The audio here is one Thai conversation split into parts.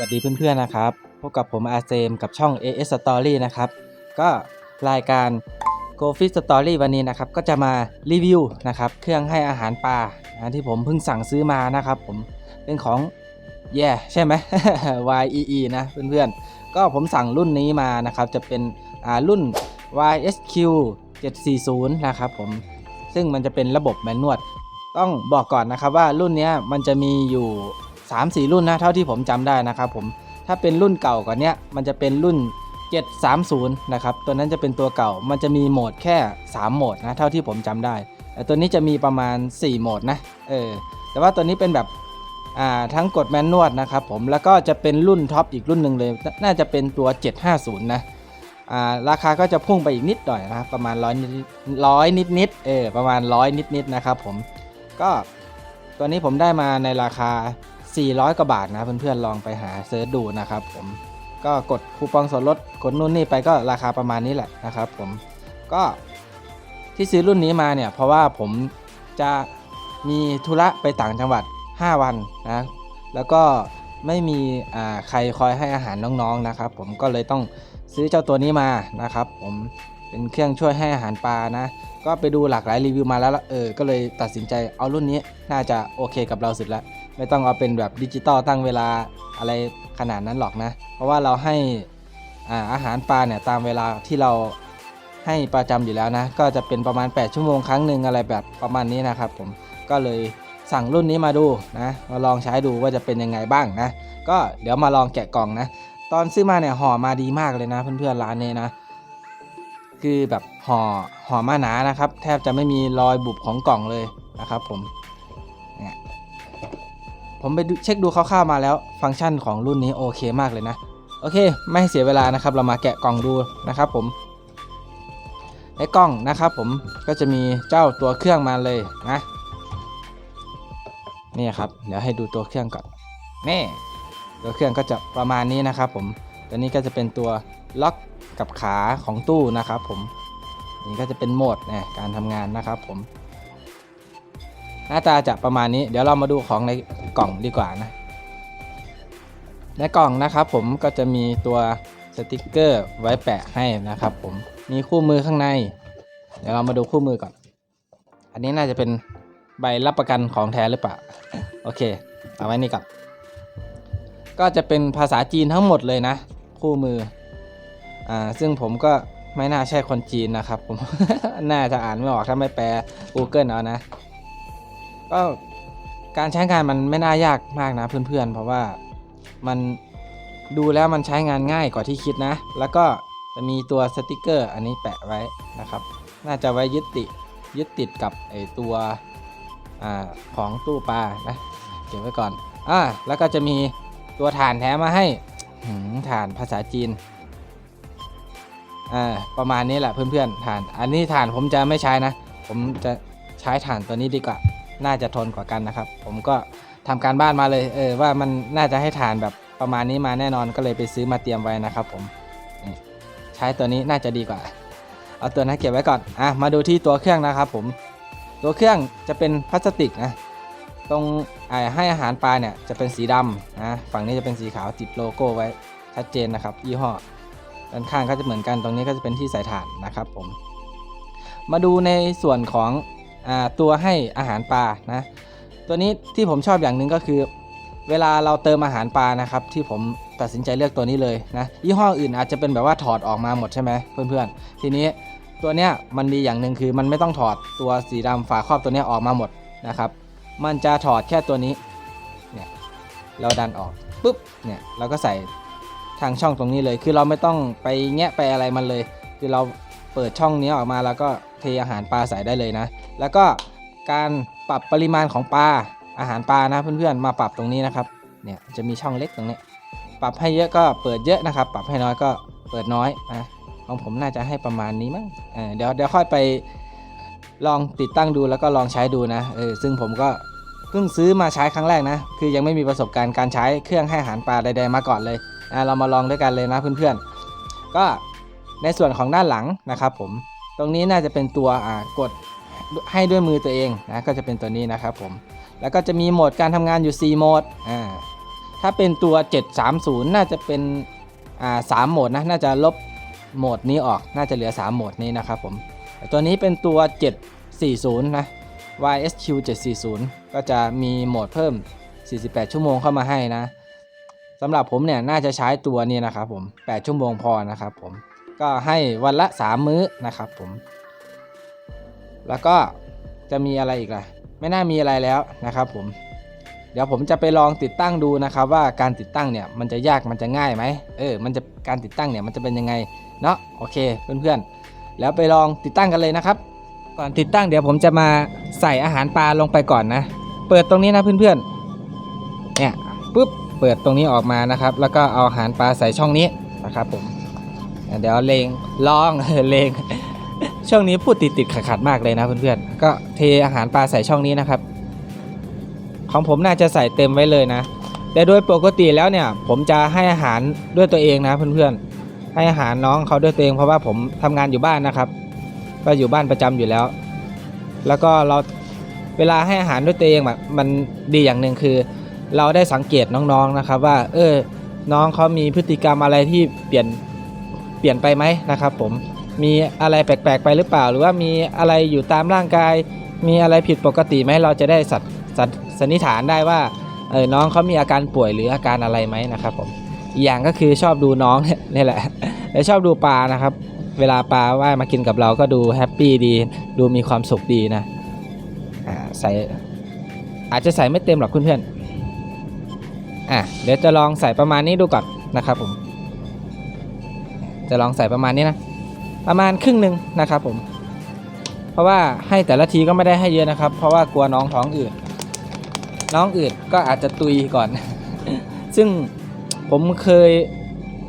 วัสดีเพื่อนๆนะครับ พบกับผมอาเซมกับช่อง AS Story นะครับ ก็รายการ Go Fish Story วันนี้นะครับ ก็จะมารีวิวนะครับ เครื่องให้อาหารปลานะที่ผมเพิ่งสั่งซื้อมานะครับ ผมเป็นของแย่ใช่ไหม YEE นะเพื่อนๆ ก็ผมสั่งรุ่นนี้มานะครับ จะเป็นรุ่น YSQ 740 นะครับผม ซึ่งมันจะเป็นระบบแมนนวด ต้องบอกก่อนนะครับว่ารุ่นนี้มันจะมีอยู่ 3-4 รุ่นนะเท่าที่ผมจำได้นะครับผมถ้าเป็นรุ่นเก่ากว่าเนี้ยมันจะเป็นรุ่น 730 นะครับตัวนั้นจะเป็นตัวเก่ามันจะมีโหมดแค่ 3 โหมดนะเท่าที่ผมจำได้แต่ตัวนี้จะมีประมาณ 4 โหมดนะเออแต่ว่าตัวนี้เป็นแบบอ่าทั้งกดแมนนวดนะครับผมแล้วก็จะเป็นรุ่นท็อปอีกรุ่นหนึ่งเลย น่าจะเป็นตัว 750 นะอ่าราคาก็จะพุ่งไปอีกนิดหน่อยนะประมาณร้อยร้อยนิดนิดเออประมาณร้อยนิดนิดนะครับผมก็ตัวนี้ผมได้มาในราคา 400 กว่าบาทนะเพื่อนๆลองไปหาเซิร์ชดูนะครับผมก็กดคูปองส่วนลดกดนู่นนี่ไปก็ราคาประมาณนี้แหละนะครับผมก็ที่ซื้อรุ่นนี้มาเนี่ยเพราะว่าผมจะมีธุระไปต่างจังหวัด 5 วันนะแล้วก็ไม่มีใครคอยให้อาหารน้องๆนะครับ ผมก็เลยต้องซื้อเจ้าตัวนี้มานะครับ ผมเป็นเครื่องช่วยให้อาหารปลานะ ก็ไปดูหลากหลายรีวิวมาแล้วเออก็เลยตัดสินใจเอารุ่นนี้น่าจะโอเคกับเราสุดแล้ว ไม่ต้องเอาเป็นแบบดิจิตอลตั้งเวลาอะไรขนาดนั้นหรอกนะ เพราะว่าเราให้อาอาหารปลาเนี่ยตามเวลาที่เราให้ประจำอยู่แล้วนะ ก็จะเป็นประมาณ 8 ชั่วโมงครั้งหนึ่งอะไรแบบประมาณนี้นะครับผมก็เลยสั่งรุ่นนี้มาดูนะมาลองใช้ดูว่าจะเป็นยังไงบ้างนะ ก็เดี๋ยวมาลองแกะกล่องนะ ตอนซื้อมาเนี่ยห่อมาดีมากเลยนะเพื่อนๆร้านนี้นะ คือแบบห่อห่อมาหนานะครับ แทบจะไม่มีรอยบุบของกล่องเลยนะครับผม ผมไปเช็คดูคร่าวๆมาแล้ว ฟังก์ชันของรุ่นนี้โอเคมากเลยนะ โอเค ไม่ให้เสียเวลานะครับ เรามาแกะกล่องดูนะครับผมในกล่องนะครับผมก็จะมีเจ้าตัวเครื่องมาเลยนะนี่ครับเดี๋ยวให้ดูตัวเครื่องก่อนนี่ตัวเครื่องก็จะประมาณนี้นะครับผมตัวนี้ก็จะเป็นตัวล็อกกับขาของตู้นะครับผมนี่ก็จะเป็นโหมดนะการทำงานนะครับผม หน้าตาจะประมาณนี้ เดี๋ยวเรามาดูของใน กล่องดีกว่านะ ในกล่องนะครับผมก็จะมีตัวสติกเกอร์ไว้แปะให้นะครับผมมีคู่มือข้างใน เดี๋ยวเรามาดูคู่มือก่อน อันนี้น่าจะเป็นใบรับประกันของแท้หรือเปล่า โอเค เอาไว้นี่ก่อน ก็จะเป็นภาษาจีนทั้งหมดเลยนะ คู่มือ อ่า ซึ่งผมก็ไม่น่าใช่คนจีนนะครับผม น่าจะอ่านไม่ออกถ้าไม่แปล Google เอานะ ก็ การใช้งานมันไม่น่ายากมากนะเพื่อนๆ เพราะว่ามันดูแล้วมันใช้งานง่ายกว่าที่คิดนะ แล้วก็จะมีตัวสติกเกอร์อันนี้แปะไว้นะครับ น่าจะไว้ยึดติดยึดติดกับไอตัวอของตู้ปลานะ เก็บไว้ก่อนอ่าแล้วก็จะมีตัวฐานแถมมาให้ฐานภาษาจีนอ่าประมาณนี้แหละเพื่อนๆฐาน อันนี้ฐานผมจะไม่ใช้นะ ผมจะใช้ฐานตัวนี้ดีกว่า น่าจะทนกว่ากันนะครับ ผมก็ทำการบ้านมาเลยเออว่ามันน่าจะให้ฐานแบบประมาณนี้มาแน่นอนก็เลยไปซื้อมาเตรียมไว้นะครับ ผมใช้ตัวนี้น่าจะดีกว่า เอาตัวนั้นเก็บไว้ก่อนอะมาดูที่ตัวเครื่องนะครับ ผมตัวเครื่องจะเป็นพลาสติกนะตรงไอให้อาหารปลาเนี่ยจะเป็นสีดำนะฝั่งนี้จะเป็นสีขาวติดโลโก้ไว้ชัดเจนนะครับยี่ห้อด้านข้างก็จะเหมือนกันตรงนี้ก็จะเป็นที่ใส่ถ่านนะครับผม มาดูในส่วนของ ตัวให้อาหารปลานะตัวนี้ที่ผมชอบอย่างหนึ่งก็คือ เวลาเราเติมอาหารปลานะครับที่ผมตัดสินใจเลือกตัวนี้เลยนะยี่ห้ออื่นอาจจะเป็นแบบว่าถอดออกมาหมดใช่ไหมเพื่อนๆ ทีนี้ตัวเนี้ยมันดีอย่างหนึ่งคือมันไม่ต้องถอดตัวสีดำฝาครอบตัวเนี้ยออกมาหมดนะครับมันจะถอดแค่ตัวนี้เนี่ยเราดันออกปุ๊บเนี่ยเราก็ใส่ทางช่องตรงนี้เลย คือเราไม่ต้องไปแงะไปอะไรมันเลย คือเราเปิดช่องนี้ออกมาแล้วก็ เทอาหารปลาใส่ได้เลยนะ แล้วก็การปรับปริมาณของปลาอาหารปลานะเพื่อนๆมาปรับตรงนี้นะครับเนี่ยจะมีช่องเล็กตรงนี้ ปรับให้เยอะก็เปิดเยอะนะครับ ปรับให้น้อยก็เปิดน้อยนะของผมน่าจะให้ประมาณนี้มั้งเเดี๋ยวเดี๋ยวค่อยไปลองติดตั้งดูแล้วก็ลองใช้ดูนะเออซึ่งผมก็เพิ่งซื้อมาใช้ครั้งแรกนะ คือยังไม่มีประสบการณ์การใช้เครื่องให้อาหารปลาใดๆมาก่อนเลยนะเรามาลองด้วยกันเลยนะเพื่อนๆก็ในส่วนของด้านหลังนะครับผม ตรงนี้น่าจะเป็นตัวกดให้ด้วยมือตัวเองนะก็จะเป็นตัวนี้นะครับผม แล้วก็จะมีโหมดการทำงานอยู่ 4 โหมดอ่าถ้าเป็นตัว 730 น่าจะเป็นอ่าสามโหมดนะน่าจะลบโหมดนี้ออกน่าจะเหลือ 3 โหมดนี้นะครับผมตัวนี้เป็นตัว 740 นะ YSQ 740 ก็จะมีโหมดเพิ่ม 48 ชั่วโมงเข้ามาให้นะสำหรับผมเนี่ยน่าจะใช้ตัวนี้นะครับผม 8 ชั่วโมงพอนะครับผม ก็ให้วันละ 3 มื้อนะครับผม แล้วก็จะมีอะไรอีกล่ะ ไม่น่ามีอะไรแล้วนะครับผม เดี๋ยวผมจะไปลองติดตั้งดูนะครับ ว่าการติดตั้งเนี่ยมันจะยากมันจะง่ายไหมเออ มันจะการติดตั้งเนี่ยมันจะเป็นยังไงเนาะโอเคเพื่อนๆ แล้วไปลองติดตั้งกันเลยนะครับ ก่อนติดตั้งเดี๋ยวผมจะมาใส่อาหารปลาลงไปก่อนนะ เปิดตรงนี้นะเพื่อนๆ เนี่ยปุ๊บเปิดตรงนี้ออกมานะครับ แล้วก็เอาอาหารปลาใส่ช่องนี้นะครับผม เดี๋ยวเลงลองเลงช่องนี้พูดติดติดขัดขัดมากเลยนะเพื่อนๆก็เทอาหารปลาใส่ช่องนี้นะครับ ของผมน่าจะใส่เต็มไว้เลยนะ แต่โดยปกติแล้วเนี่ย ผมจะให้อาหารด้วยตัวเองนะเพื่อนๆให้อาหารน้องเขาด้วยตัวเองเพราะว่าผมทำงานอยู่บ้านนะครับ ก็อยู่บ้านประจำอยู่แล้ว แล้วก็เราเวลาให้อาหารด้วยตัวเองแบบมันดีอย่างหนึ่งคือ เราได้สังเกตน้องๆนะครับว่า เออน้องเขามีพฤติกรรมอะไรที่เปลี่ยน เปลี่ยนไปไหมนะครับผมมีอะไรแปลกๆไปหรือเปล่า หรือว่ามีอะไรอยู่ตามร่างกาย มีอะไรผิดปกติไหมเราจะได้สัตสัตสันนิษฐานได้ว่าเออน้องเขามีอาการป่วยหรืออาการอะไรไหมนะครับผมอีกอย่างก็คือชอบดูน้องนี่แหละและชอบดูปลานะครับ เวลาปลาว่ายมากินกับเราก็ดูแฮปปี้ดี ดูมีความสุขดีนะใส่อาจจะใส่ไม่เต็มหรอกเพื่อนๆอะเดี๋ยวจะลองใส่ประมาณนี้ดูก่อนนะครับผม จะลองใส่ประมาณนี้นะ ประมาณครึ่งหนึ่งนะครับผม เพราะว่าให้แต่ละทีก็ไม่ได้ให้เยอะนะครับ เพราะว่ากลัวน้องท้องอืด น้องอืดก็อาจจะตุยก่อน ซึ่งผมเคย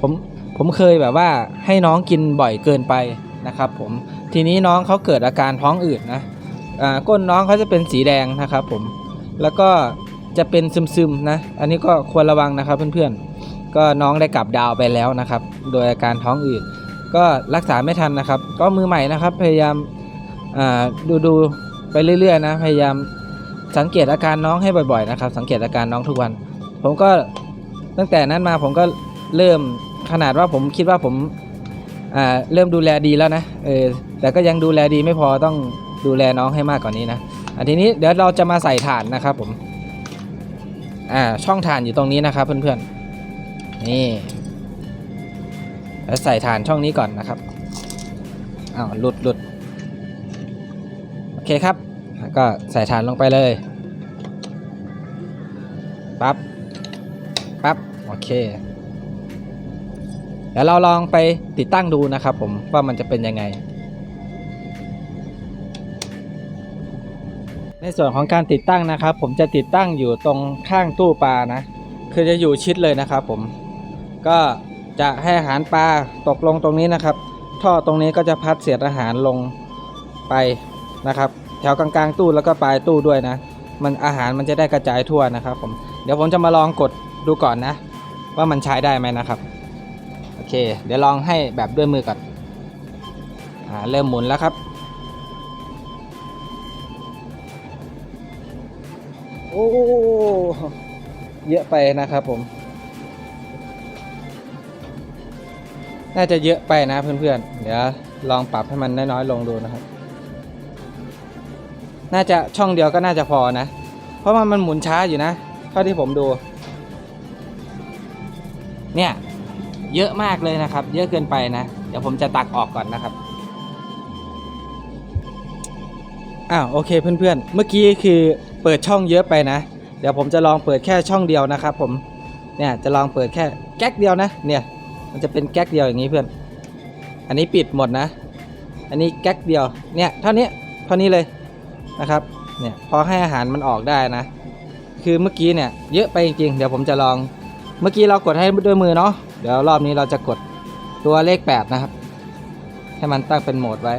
ผมผมเคยแบบว่าให้น้องกินบ่อยเกินไปนะครับ ผมทีนี้น้องเขาเกิดอาการท้องอืดนะก้นน้องเขาจะเป็นสีแดงนะครับผมแล้วก็จะเป็นซึมๆนะ อันนี้ก็ควรระวังนะครับเพื่อนๆ ก็น้องได้กลับดาวไปแล้วนะครับ โดยอาการท้องอืดก็รักษาไม่ทันนะครับ ก็มือใหม่นะครับ พยายามดูดูไปเรื่อยๆนะพยายามสังเกตอาการน้องให้บ่อยๆนะครับ สังเกตอาการน้องทุกวัน ผมก็ตั้งแต่นั้นมาผมก็เริ่มขนาดว่าผมคิดว่าผมาเริ่มดูแลดีแล้วนะเออแต่ก็ยังดูแลดีไม่พอต้องดูแลน้องให้มากกว่านี้นะอันทีนี้เดี๋ยวเราจะมาใส่ถ่านนะครับผมอ่าช่องถ่านอยู่ตรงนี้นะครับเพื่อนๆ นี่ แล้วใส่ถ่านช่องนี้ก่อนนะครับอ้าวหลุดหลุดโอเคครับแล้วก็ใส่ฐานลงไปเลยปั๊บปั๊บโอเคเดี๋ยวเราลองไปติดตั้งดูนะครับผมว่ามันจะเป็นยังไง ในส่วนของการติดตั้งนะครับ ผมจะติดตั้งอยู่ตรงข้างตู้ปลานะ คือจะอยู่ชิดเลยนะครับผม ก็จะให้อาหารปลาตกลงตรงนี้นะครับ ท่อตรงนี้ก็จะพัดเศษอาหารลงไปนะครับ แถวกลางๆตู้แล้วก็ปลายตู้ด้วยนะ มันอาหารมันจะได้กระจายทั่วนะครับผมเดี๋ยวผมจะมาลองกดดูก่อนนะ ว่ามันใช้ได้ไหมนะครับโอเค เดี๋ยวลองให้แบบด้วยมือก่อนอ่าเริ่มหมุนแล้วครับโอ้เยอะไปนะครับผม น่าจะเยอะไปนะเพื่อนๆ เดี๋ยวลองปรับให้มันน้อยๆลงดูนะครับ น่าจะช่องเดียวก็น่าจะพอนะ เพราะว่ามันหมุนช้าอยู่นะ เท่าที่ผมดู เนี่ย เยอะมากเลยนะครับ เยอะเกินไปนะ เดี๋ยวผมจะตักออกก่อนนะครับ อ้าวโอเคเพื่อนๆ เมื่อกี้คือเปิดช่องเยอะไปนะ เดี๋ยวผมจะลองเปิดแค่ช่องเดียวนะครับ ผม เนี่ยจะลองเปิดแค่แก๊กเดียวนะ เนี่ย มันจะเป็นแก๊กเดียวอย่างนี้เพื่อน อันนี้ปิดหมดนะ อันนี้แก๊กเดียว เนี่ยเท่านี้เท่านี้เลยนะครับ เนี่ยพอให้อาหารมันออกได้นะ คือเมื่อกี้เนี่ยเยอะไปจริงๆ เดี๋ยวผมจะลอง เมื่อกี้เรากดให้ด้วยมือเนาะ เดี๋ยวรอบนี้เราจะกดตัวเลข 8 นะครับ ให้มันตั้งเป็นโหมดไว้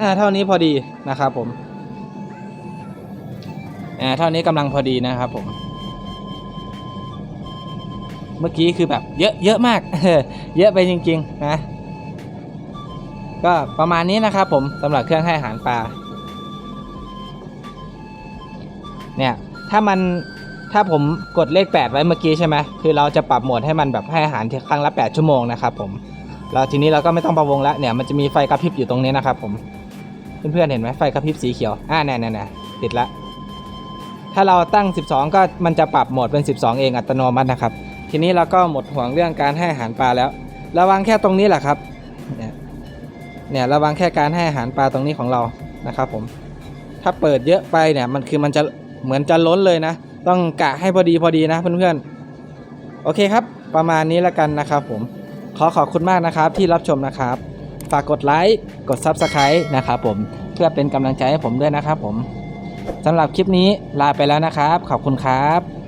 อ่าเท่านี้พอดีนะครับผม อ่าเท่านี้กำลังพอดีนะครับผม เมื่อกี้คือแบบเยอะเยอะมาก เยอะไปจริงๆนะก็ประมาณนี้นะครับผมสำหรับเครื่องให้อาหารปลาเนี่ยถ้ามันถ้าผมกดเลข 8 ไว้เมื่อกี้ใช่ไหมคือเราจะปรับโหมดให้มันแบบให้อาหารทีครั้งละ 8 ชั่วโมงนะครับผมแล้วทีนี้เราก็ไม่ต้องประวงแล้วเนี่ยมันจะมีไฟกระพริบอยู่ตรงนี้นะครับผมเพื่อนๆเห็นไหมไฟกระพริบสีเขียวอ่าเนี่ยเนี่ยเนี่ยติดละ ถ้าเราตั้ง 12 ก็มันจะปรับโหมดเป็น 12 เองอัตโนมัตินะครับ ทีนี้เราก็หมดห่วงเรื่องการให้อาหารปลาแล้ว ระวังแค่ตรงนี้แหละครับเนี่ยเนี่ยระวังแค่การให้อาหารปลาตรงนี้ของเรานะครับผม ถ้าเปิดเยอะไปเนี่ยมันคือมันจะเหมือนจะล้นเลยนะ ต้องกะให้พอดีพอดีนะเพื่อนๆ โอเคครับ ประมาณนี้แล้วกันนะครับผม ขอขอบคุณมากนะครับที่รับชมนะครับ ฝากกดไลค์ กด Subscribe นะครับผม เพื่อเป็นกำลังใจให้ผมด้วยนะครับผม สำหรับคลิปนี้ลาไปแล้วนะครับ ขอบคุณครับ